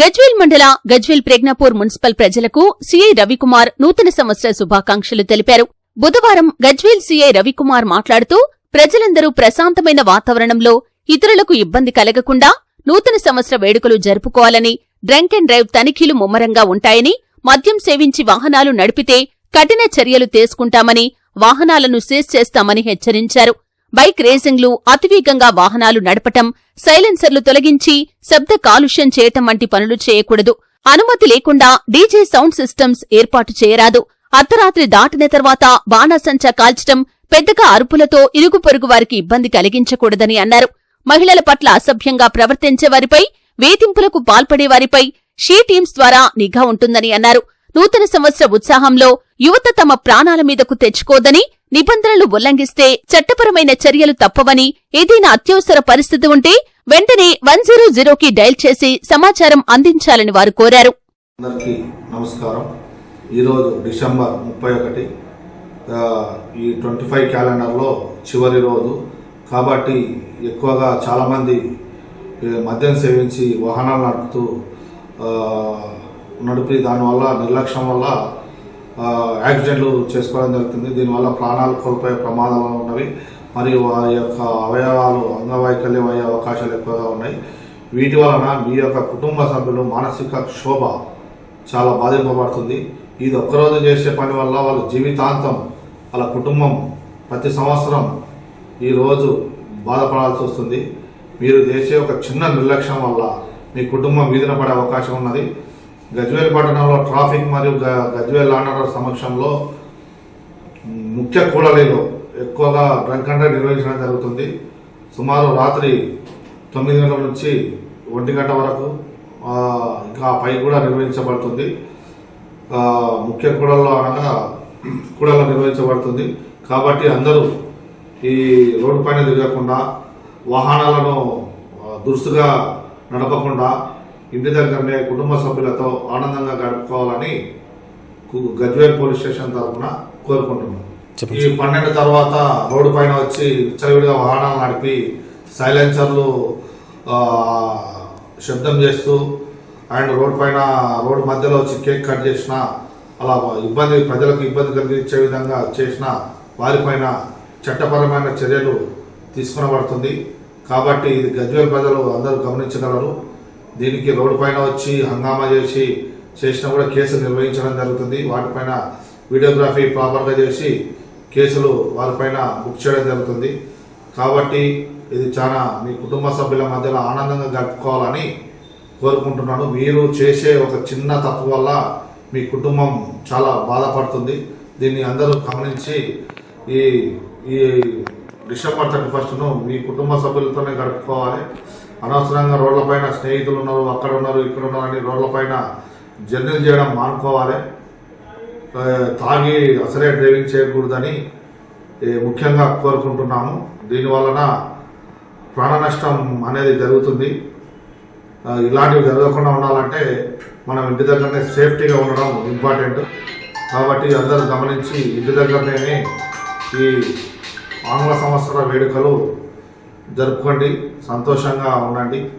గజ్వేల్ మండల గజ్వేల్ ప్రజ్ఞాపూర్ మున్సిపల్ ప్రజలకు సీఐ రవికుమార్ నూతన సంవత్సర శుభాకాంక్షలు తెలిపారు. బుధవారం గజ్వేల్ సీఐ రవికుమార్ మాట్లాడుతూ ప్రజలందరూ ప్రశాంతమైన వాతావరణంలో ఇతరులకు ఇబ్బంది కలగకుండా నూతన సంవత్సర వేడుకలు జరుపుకోవాలని డ్రంక్ అండ్ డ్రైవ్ తనిఖీలు ముమ్మరంగా ఉంటాయని మద్యం సేవించి వాహనాలు నడిపితే కఠిన చర్యలు తీసుకుంటామని వాహనాలను సీజ్ చేస్తామని హెచ్చరించారు. బైక్ రేసింగ్లు అతివేగంగా వాహనాలు నడపటం సైలెన్సర్లు తొలగించి శబ్ద కాలుష్యం చేయటం వంటి పనులు చేయకూడదు. అనుమతి లేకుండా డీజే సౌండ్ సిస్టమ్స్ ఏర్పాటు చేయరాదు. అర్ధరాత్రి దాటిన తర్వాత బాణాసంచా కాల్చటం పెద్దగా అరుపులతో ఇరుగు పొరుగు వారికి ఇబ్బంది కలిగించకూడదని అన్నారు. మహిళల పట్ల అసభ్యంగా ప్రవర్తించే వారిపై వేధింపులకు పాల్పడే వారిపై షీ టీమ్స్ ద్వారా నిఘా ఉంటుందని అన్నారు. నూతన సంవత్సర ఉత్సాహంలో యువత తమ ప్రాణాల మీదకు తెచ్చుకోదని నిబంధనలు ఉల్లంఘిస్తే చట్టపరమైన చర్యలు తప్పవని ఏదైనా అత్యవసర పరిస్థితి ఉంటే వెంటనే వన్ జీరో జీరోకి డయల్ చేసి సమాచారం అందించాలని వారు కోరారు. అందరికీ నమస్కారం. ఈరోజు డిసెంబర్ ముప్పై ఒకటి ఈ ట్వంటీ ఫైవ్ క్యాలెండర్లో చివరి రోజు. కాబట్టి ఎక్కువగా చాలామంది మద్యం సేవించి వాహనాలు నడుపుతూ నడిపి దానివల్ల నిర్లక్ష్యం వల్ల యాక్సిడెంట్లు చేసుకోవడం జరుగుతుంది. దీనివల్ల ప్రాణాలు కోల్పోయే ప్రమాదాలు ఉన్నవి. మరియు వారి యొక్క అవయవాలు అంగవైకల్యం అయ్యే అవకాశాలు ఎక్కువగా ఉన్నాయి. వీటి వలన మీ యొక్క కుటుంబ సభ్యులు మానసిక క్షోభ చాలా బాధింపబడుతుంది. ఇది ఒక్కరోజు చేసే పని వల్ల వాళ్ళ జీవితాంతం వాళ్ళ కుటుంబం ప్రతి సంవత్సరం ఈరోజు బాధపడాల్సి వస్తుంది. మీరు చేసే ఒక చిన్న నిర్లక్ష్యం వల్ల మీ కుటుంబం వీధిన పడే అవకాశం ఉన్నది. గజ్వేల్ పట్టణంలో ట్రాఫిక్ మరియు గ- గజ్వేల్ లాండర్ సమక్షంలో ముఖ్య కూడలిలో ఎక్కువగా డ్రంక్ అండ్ నిర్వహించడం జరుగుతుంది. సుమారు రాత్రి తొమ్మిది గంటల నుంచి ఒంటి గంట వరకు ఇంకా పై కూడా నిర్వహించబడుతుంది. ముఖ్య కూడల్లో అనగా కూడల్లో నిర్వహించబడుతుంది. కాబట్టి అందరూ ఈ రోడ్డు పైన తిరగకుండా వాహనాలను దురుసుగా నడపకుండా ఇంటి దగ్గరనే కుటుంబ సభ్యులతో ఆనందంగా గడుపుకోవాలని గజ్వేల్ పోలీస్ స్టేషన్ తరఫున కోరుకుంటున్నాం. ఈ పన్నెండు తర్వాత రోడ్డు పైన వచ్చి విచ్చలవిడిగా వాహనాలు నడిపి సైలెన్సర్లు శబ్దం చేస్తూ అండ్ రోడ్ పైన రోడ్ మధ్యలో వచ్చి కేక్ కట్ చేసిన అలా ఇబ్బంది ప్రజలకు ఇబ్బంది కలిగించే విధంగా చేసిన వారిపైన చట్టపరమైన చర్యలు తీసుకునబడుతుంది. కాబట్టి ఇది గజ్వేల్ ప్రజలు అందరూ గమనించగలరు. దీనికి రోడ్డు పైన వచ్చి హంగామా చేసి చేసినా కూడా కేసులు నిర్వహించడం జరుగుతుంది. వాటిపైన వీడియోగ్రఫీ ప్రాపర్గా చేసి కేసులు వారిపైన బుక్ చేయడం జరుగుతుంది. కాబట్టి ఇది చాలా మీ కుటుంబ సభ్యుల మధ్యలో ఆనందంగా గడుపుకోవాలని కోరుకుంటున్నాను. మీరు చేసే ఒక చిన్న తప్పు వల్ల మీ కుటుంబం చాలా బాధపడుతుంది. దీన్ని అందరూ గమనించి ఈ ఈ డిసెంబర్ థర్టీ ఫస్ట్ను మీ కుటుంబ సభ్యులతోనే గడుపుకోవాలి అనవసరంగా రోడ్లపైన స్నేహితులు ఉన్నారు అక్కడ ఉన్నారు ఇక్కడ ఉన్నారు అని రోడ్లపైన జర్నీలు చేయడం మానుకోవాలి. తాగి అసలే డ్రైవింగ్ చేయకూడదని ముఖ్యంగా కోరుకుంటున్నాము. దీనివలన ప్రాణ నష్టం అనేది జరుగుతుంది. ఇలాంటివి జరగకుండా ఉండాలంటే మనం ఇంటి దగ్గరనే సేఫ్టీగా ఉండడం ఇంపార్టెంట్. కాబట్టి అందరూ గమనించి ఇంటి దగ్గరనే ఈ ఆంగ్ల సంవత్సర వేడుకలు జరుపుకోండి. సంతోషంగా ఉండండి.